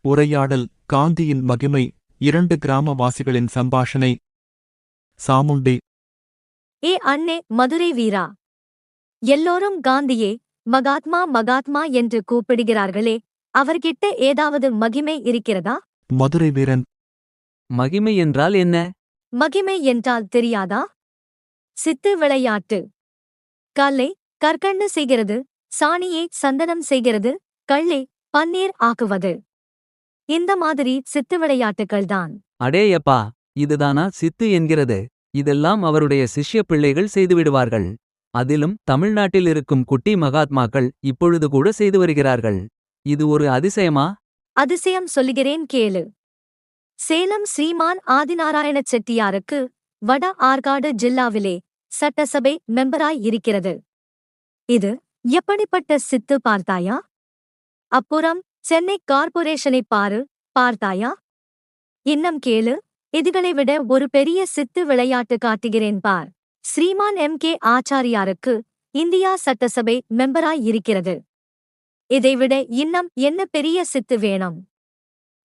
உரையாடல் காந்தியின் மகிமை இரண்டு கிராமவாசிகளின் சம்பாஷணை. சாமுண்டி. ஏ அண்ணே மதுரை வீரா. எல்லோரும் காந்தியே மகாத்மா மகாத்மா என்று கூப்பிடுகிறார்களே அவர்கிட்ட ஏதாவது மகிமை இருக்கிறதா? மதுரை வீரன். மகிமை என்றால் என்ன? மகிமை என்றால் தெரியாதா? சித்து விளையாட்டு. கல்லை கற்கண்டு செய்கிறது சாணியை சந்தனம் செய்கிறது கள்ளே பன்னீர் ஆக்குவது. இந்த மாதிரி சித்து விளையாட்டுகள்தான் அடேயப்பா இதுதானா சித்து என்கிறது. இதெல்லாம் அவருடைய சிஷ்ய பிள்ளைகள் செய்துவிடுவார்கள் அதிலும் தமிழ்நாட்டில் இருக்கும் குட்டி மகாத்மாக்கள் இப்பொழுது கூட செய்து வருகிறார்கள். இது ஒரு அதிசயமா? அதிசயம் சொல்லுகிறேன் கேளு. சேலம் ஸ்ரீமான் ஆதிநாராயண செட்டியாருக்கு வட ஆற்காடு ஜில்லாவிலே சட்டசபை மெம்பராய் இருக்கிறது. இது எப்படிப்பட்ட சித்து பார்த்தாயா? அப்புறம் சென்னை கார்ப்பரேஷனை பாரு பார்த்தாயா? இன்னம் கேளு இதுகளை விட ஒரு பெரிய சித்து விளையாட்டு காட்டுகிறேன் பார். ஸ்ரீமான் எம். கே. ஆச்சாரியாருக்கு இந்தியா சட்டசபை மெம்பராய் இருக்கிறது. இதைவிட இன்னும் என்ன பெரிய சித்து வேணும்?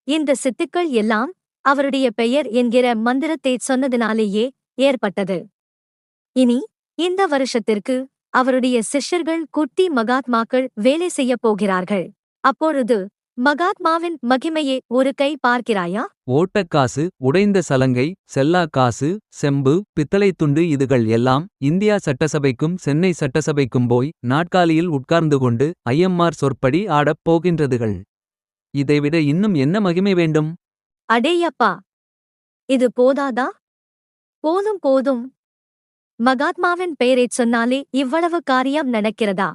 இந்த சித்துக்கள் எல்லாம் அவருடைய பெயர் என்கிற மந்திரத்தை சொன்னதினாலேயே ஏற்பட்டது. இனி இந்த வருஷத்திற்கு அவருடைய சிஷ்யர்கள் குட்டி மகாத்மாக்கள் வேலை செய்யப் போகிறார்கள். அப்பொழுது மகாத்மாவின் மகிமையை ஒரு கை பார்க்கிறாயா? ஓட்டக்காசு உடைந்த சலங்கை செல்லா காசு செம்பு பித்தளைத் துண்டு இதுகள் எல்லாம் இந்தியா சட்டசபைக்கும் சென்னை சட்டசபைக்கும் போய் நாட்காலியில் உட்கார்ந்து கொண்டு ஐயம்மார் சொற்படி ஆடப் போகின்றதுகள். இதைவிட இன்னும் என்ன மகிமை வேண்டும்? அடேயப்பா! இது போதாதா? போதும் போதும். மகாத்மாவின் பெயரைச் சொன்னாலே இவ்வளவு காரியம் நடக்கிறதா?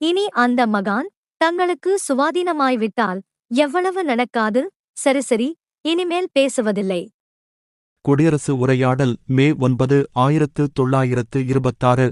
இனி அந்த மகான் தங்களுக்கு சுவாதீனமாய்விட்டால் எவ்வளவு நடக்காது? சரி சரி இனிமேல் பேசுவதில்லை. குடியரசு உரையாடல் மே ஒன்பது ஆயிரத்து தொள்ளாயிரத்து இருபத்தாறு.